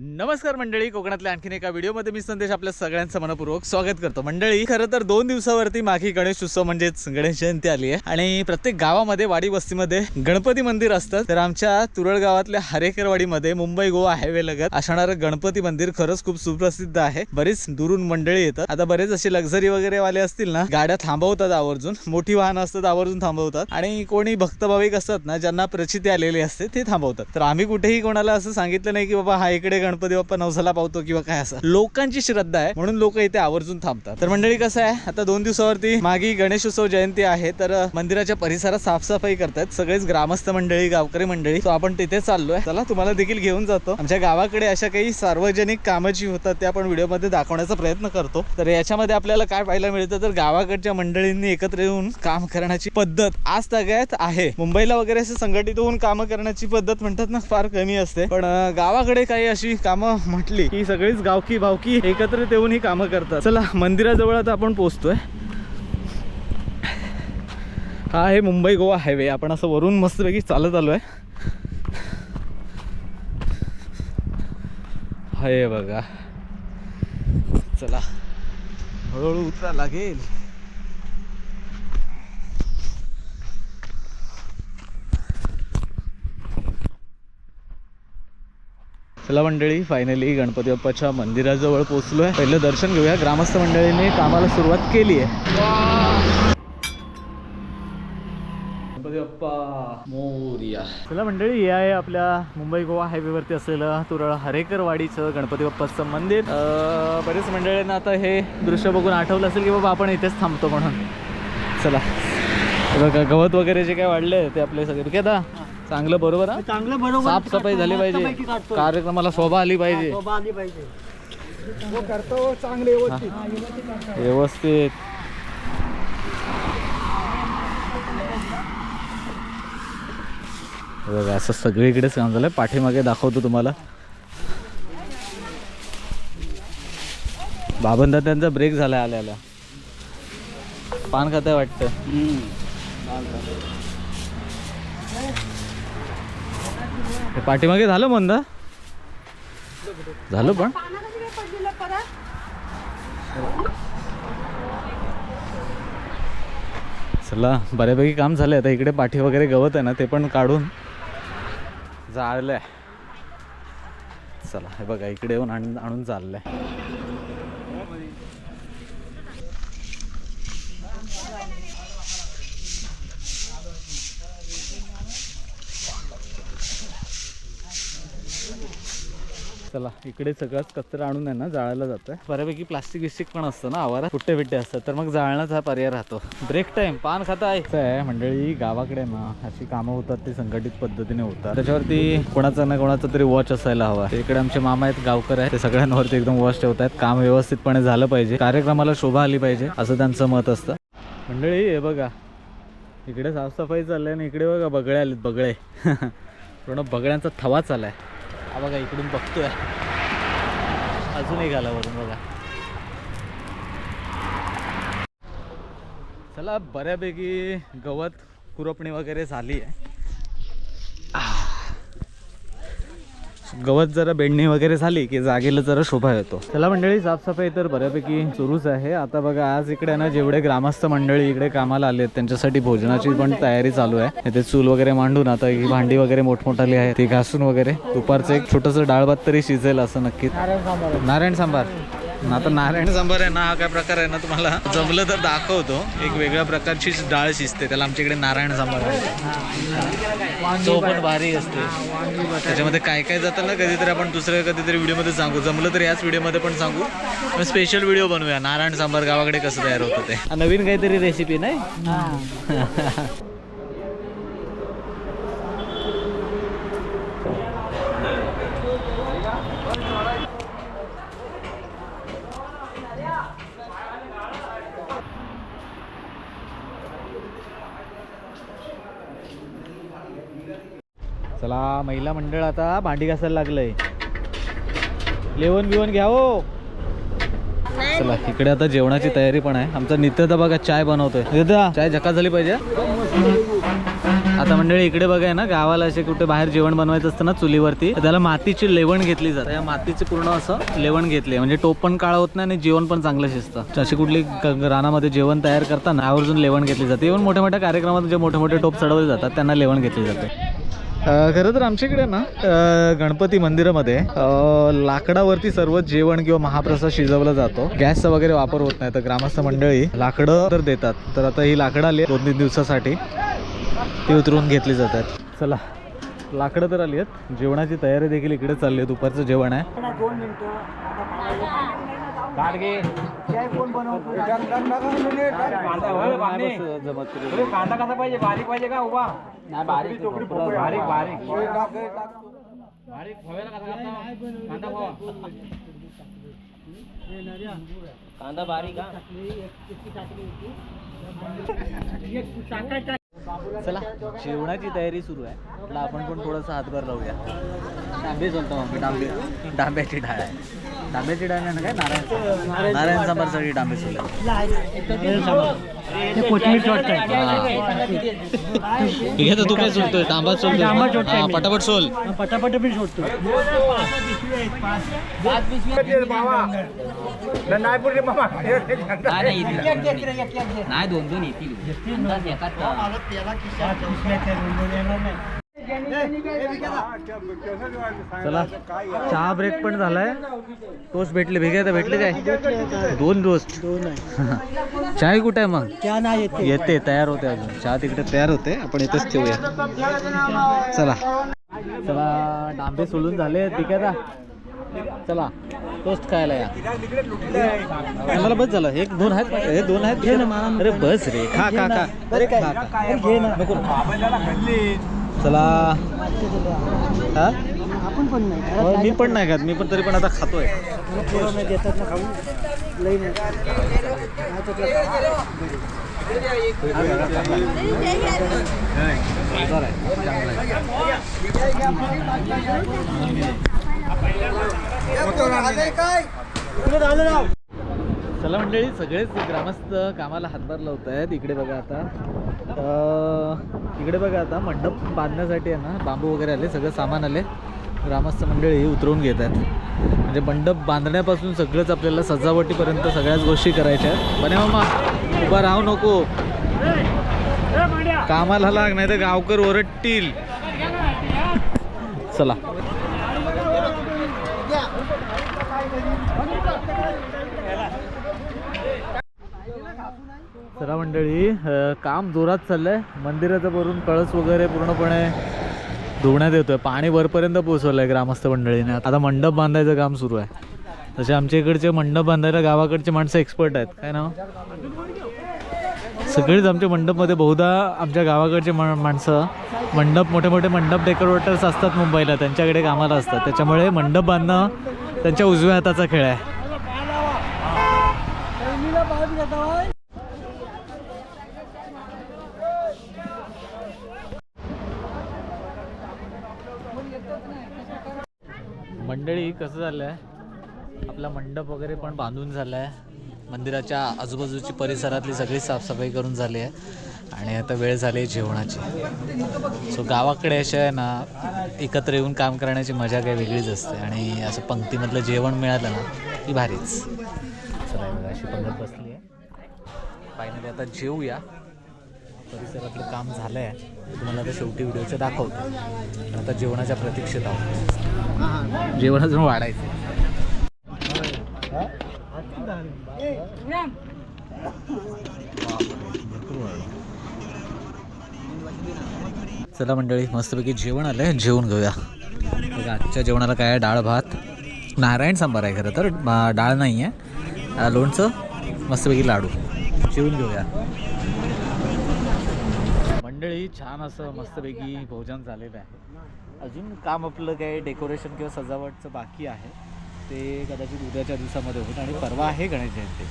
नमस्कार मंडळी कोकणातल्या आणखीन एका व्हिडिओमध्ये मी संदेश आपल्या सगळ्यांचं मनपूर्वक स्वागत करतो. मंडळी खरं तर दोन दिवसावरती मागे गणेश उत्सव म्हणजेच गणेश जयंती आली आहे. आणि प्रत्येक गावामध्ये वाडी वस्तीमध्ये गणपती मंदिर असतं. तर आमच्या तुरळ गावातल्या हरेकरवाडीमध्ये मुंबई गोवा हायवे लगत असणारं गणपती मंदिर खरंच खूप सुप्रसिद्ध आहे. बरीच दुरून मंडळी येतात. आता बरेच असे लक्झरी वगैरे वाले असतील ना गाड्या थांबवतात आवर्जून. मोठी वाहनं असतात आवर्जून थांबवतात. आणि कोणी भक्त भाविक असतात ना ज्यांना प्रचिती आलेली असते ते थांबवतात. तर आम्ही कुठेही कोणाला असं सांगितलं नाही की बाबा हा इकडे गणपती बाप्पा नवसाला पावतो किंवा काय असं. लोकांची श्रद्धा आहे म्हणून लोक इथे आवर्जून थांबतात. तर मंडळी कसं आहे? आता दोन दिवसावरती मागी गणेशोत्सव जयंती आहे तर मंदिराच्या परिसरात साफसफाई करतात सगळेच ग्रामस्थ मंडळी गावकरी मंडळी. तो आपण तिथे चाललोय. चला तुम्हाला देखील घेऊन जातो. आमच्या गावाकडे अशा काही सार्वजनिक कामं जी होतात ते आपण व्हिडिओमध्ये दाखवण्याचा प्रयत्न करतो. तर याच्यामध्ये आपल्याला काय पाहायला मिळतं? तर गावाकडच्या मंडळींनी एकत्र येऊन काम करण्याची पद्धत आज सगळ्यात आहे. मुंबईला वगैरे असं संघटित होऊन कामं करण्याची पद्धत म्हणतात ना फार कमी असते. पण गावाकडे काही अशी कामं म्हटली. की सगळीच गावकी भावकी एकत्रित येऊन ही कामं करतात. चला मंदिराजवळ आता आपण पोचतोय हा आहे मुंबई गोवा हायवे. आपण असं वरून मस्तपैकी चालत आलो आहे हाय बघा. चला हळूहळू उतरा लागेल. चला मंडळी फायनली गणपती बाप्पाच्या मंदिराजवळ पोहोचलो आहे पहिलं दर्शन घेऊया. ग्रामस्थ मंडळीने कामाला सुरुवात केली आहे. गणपती बाप्पा मोर्या. चला मंडळी हे आहे आपल्या मुंबई गोवा हायवेवरती असलेलं तुरळ हरेकरवाडीचं गणपती बाप्पाचं मंदिर. बरेच मंडळींना आता हे दृश्य बघून आठवलं असेल की बाबा आपण इथेच थांबतो म्हणून. चला. बघा गवत वगैरे जे काय वाढले ते आपले सगळे. आता? चांगलं बरोबर हा? चांगलं बरोबर साफसफाई झाली पाहिजे. कार्यक्रमाला शोभा आली पाहिजे. शोभा आली पाहिजे. जो करतो चांगले व्यवस्थित. व्यवस्थित. हे बघा असं सगळीकडेच काम झालं पाठीमागे दाखवतो तुम्हाला. बाबंदा त्यांचा ब्रेक झाला आल्याला. पान खात वाटतं. हे पाठीमागे झालं बंद झालं पण? चला बऱ्यापैकी काम झालंय. आता इकडे पाठी वगैरे गवत आहे ना ते पण काढून जाळलंय. चला हे बघा इकडे येऊन आणून आणून चाललंय. चला इकडे सगळंच कचरा आणून आहे ना जाळायला जातोय. बऱ्यापैकी प्लास्टिक बिस्टिक पण असतं ना आवारात कुठे बिट्टे असतात तर मग जाळण्याचा हा पर्याय राहतो. ब्रेक टाइम पान खाता आहे मंडळी गावाकडे ना अशी कामं होतात ती संघटित पद्धतीने होतात. त्याच्यावरती कोणाचा ना कोणाचा तरी वॉच असायला हवा. इकडे आमचे मामा आहेत गावकर आहेत ते सगळ्यांवरती एकदम वॉच ठेवतात काम व्यवस्थितपणे झालं पाहिजे. कार्यक्रमाला शोभा आली पाहिजे असं त्यांचं मत असतं. मंडळी हे बघा. इकडे साफसफाई चालली आणि इकडे बघा बगळे आलेत बगळे. पूर्ण बगळ्यांचा थवा चालाय हा बघा इकडून बघतोय. अजून एक आला वरून बघा. चला बऱ्यापैकी गवत कुरपणी वगैरे झाली आहे. गवत जरा बेंडणी वगैरे झाली की जागेला जरा शोभा येतो. त्याला मंडळी साफसफाई तर बऱ्यापैकी सुरूच आहे. आता बघा आज इकडे ना जेवढे ग्रामस्थ मंडळी इकडे कामाला आले आहेत त्यांच्यासाठी भोजनाची पण तयारी चालू आहे. ते चूल वगैरे मांडून आता ही भांडी वगैरे मोठमोठाली आहे ती घासून वगैरे. दुपारचं एक छोटंसं डाळ भात तरी शिजेल असं नक्कीच नारायण सांबार. आता नारायण सांबार आहे ना हा काय प्रकार आहे ना तुम्हाला? जमलं तर दाखवतो. एक वेगळ्या प्रकारची डाळ शिजते. त्याला आमच्या इकडे नारायण सांबार म्हणतात. तो पण भारी असते. त्याच्यामध्ये काय काय जातं ना कधीतरी आपण दुसऱ्या कधीतरी व्हिडिओमध्ये सांगू. जमलं तर याच व्हिडिओमध्ये पण सांगू. स्पेशल व्हिडिओ बनवूया. नारायण सांबार गावाकडे कसं तयार होतं ते. नवीन काहीतरी रेसिपी नाही? चला महिला मंडळ आता भांडी घासायला लागलंय. लेवण बिवण घ्या हो. चला इकडे आता जेवणाची तयारी पण आहे. आमचा नित्य तर बघा चाय बनवतोय. नित्य चाय झकास झाली पाहिजे. आता मंडळी इकडे बघाय ना गावाला असे कुठे बाहेर जेवण बनवायचं असतं ना चुलीवरती त्याला मातीची लेवण घेतली जाते या मातीचे पूर्ण असं लेवण घेतली म्हणजे टोप पण काळा होत नाही आणि जेवण पण चांगलं शिजतं. अशी कुठली रानामध्ये जेवण तयार करताना आवर्जून लेवण घेतली जाते. इव्हन मोठ्या मोठ्या कार्यक्रमात जे मोठे मोठे टोप चढवले जातात त्यांना लेवण घेतली जाते. खरं तर आमच्या इकडे ना गणपती मंदिरामध्ये लाकडावरती सर्व जेवण किंवा महाप्रसाद शिजवला जातो. गॅसचा वगैरे वापर होत नाही तर ग्रामस्थ मंडळी लाकडं तर देतात. तर आता ही लाकडं आली दोन तीन दिवसासाठी. ती उतरून घेतली जातात. चला लाकडं तर आली आहेत. जेवणाची तयारी देखील इकडे चालली आहे दुपारचं जेवण आहे. कांदा कसा पाहिजे? बारीक पाहिजे का उभा? नाही बारीक बारीक बारीक. कांदा बारीक चला जेवणाची तयारी सुरू आहे. आपण पण थोडंसं हातभार लावूया. डांबे चालतो मग डांबे. डांब्याची डाळ आहे. डांब्याची डाळ नाही ना काय? नारायण नारायण सांबार सगळी डांबे सुरू ठीक आहे तर तू काय सोलतोय डांबा सोलतोय हा, पटापट सोल. पटापट बी सोडतो. नाही दोन दोन येतील. चला चहा ब्रेक पण झालाय. टोस्ट भेटले भेगे तर भेटले काय? दोन आहे चाय कुठे आहे मग? त्या नाही येते येते तयार होते अजून. चहा तिकडे तयार होते. आपण इथंच ठेवूया. चला. चला डांबे सोडून झाले ठीक आहे चला टोस्ट खायला या. मला बस झालं. एक दोन आहेत हे दोन आहेत? घे ना अरे बस रे. खा खा खा. अरे खा घे ना. नको. चला. हा? आपण पण नाही. हो, मी पण नाही खात. मी पण तरी पण आता खातोय. थोडं नाही देतात ना खाऊ लई नाही नाही तर ते- चला मंडळी सगळेच ग्रामस्थ कामाला हातभार लावत आहेत इकडे बघा आता. इकडे बघा आता मंडप बांधण्यासाठी आहे ना बांबू वगैरे आले सगळं सामान आले. ग्रामस्थ मंडळी उतरवून घेत आहेत. म्हणजे मंडप बांधण्यापासून सगळंच आपल्याला सजावटीपर्यंत सगळ्याच गोष्टी करायच्या आहेत. बने मामा उभा राहू नको. कामाला लाग नाही तर गावकर ओरडतील. चला. चला मंडळी काम जोरात चाललंय. मंदिराचं वरून कळस वगैरे पूर्णपणे धुवण्यात येतोय. पाणी वरपर्यंत पोहोचवलंय ग्रामस्थ मंडळीने. आता मंडप बांधायचं काम सुरू आहे. तसे आमच्या इकडचे मंडप बांधायला गावाकडचे माणसं एक्सपर्ट आहेत. काय ना सगळीच आमच्या मंडपमध्ये बहुधा आमच्या गावाकडचे माणसं मंडप मोठे मोठे मंडप डेकोरेटर्स असतात मुंबईला. त्यांच्याकडे कामाला असतात. त्याच्यामुळे मंडप बांधणं त्यांच्या उजव्या हाताचा खेळ आहे. मंडळी कसं झालं आहे आपला मंडप वगैरे पण बांधून झाला आहे मंदिराच्या आजूबाजूची परिसरातली सगळी साफसफाई करून झाली आहे. आणि आता वेळ झाली आहे जेवणाची. सो गावाकडे अशा आहे ना एकत्र येऊन काम करण्याची मजा काही वेगळीच असते. आणि असं पंक्तीमधलं जेवण मिळालं ना ती भारीच. चला अशी पंगत बसली आहे. फायनली आता जेवूया परिसरातलं काम झालं आहे तुम्हाला आता शेवटी व्हिडिओचे दाखवतो. आता जेवणाच्या प्रतीक्षेत आहोत. जेवण अजून वाढायचं. चला मंडळी मस्तपैकी जेवण आलं आहे जेवून घेऊया. बघा आजच्या जेवणाला काय आहे? डाळ भात. नारायण सांबार आहे खरं तर. डाळ नाही आहे लोणचं. मस्तपैकी लाडू. जेवून घेऊया. छान असं मस्तपैकी भोजन झालेलं आहे. अजून काम आपलं काय डेकोरेशन किंवा सजावटचं बाकी आहे. ते कदाचित उद्याच्या दिवसामध्ये होईल आणि परवा आहे गणेश जयंती.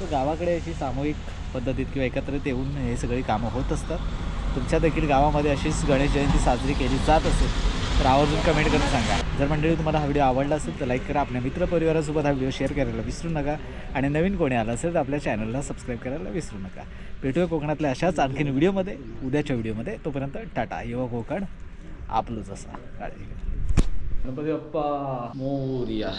तर गावाकडे अशी सामूहिक पद्धतीत किंवा एकत्रित येऊन हे सगळी कामं होत असतात. तुमच्या देखील गावामध्ये अशीच गणेश जयंती साजरी केली जात असेल. तर आवर्जून कमेंट करून सांगा. जर मंडळी तुम्हाला हा व्हिडिओ आवडला असेल तर लाईक करा. आपल्या मित्रपरिवारासोबत हा व्हिडिओ शेअर करायला विसरू नका. आणि नवीन कोणी आला असेल तर आपल्या चॅनलला सबस्क्राईब करायला विसरू नका. भेटूया कोकणातल्या अशाच आणखीन व्हिडिओमध्ये उद्याच्या व्हिडिओमध्ये तोपर्यंत टाटा. युवा कोकण आपलंच असा. काळजी घ्या. गणपती बाप्पा मोरिया.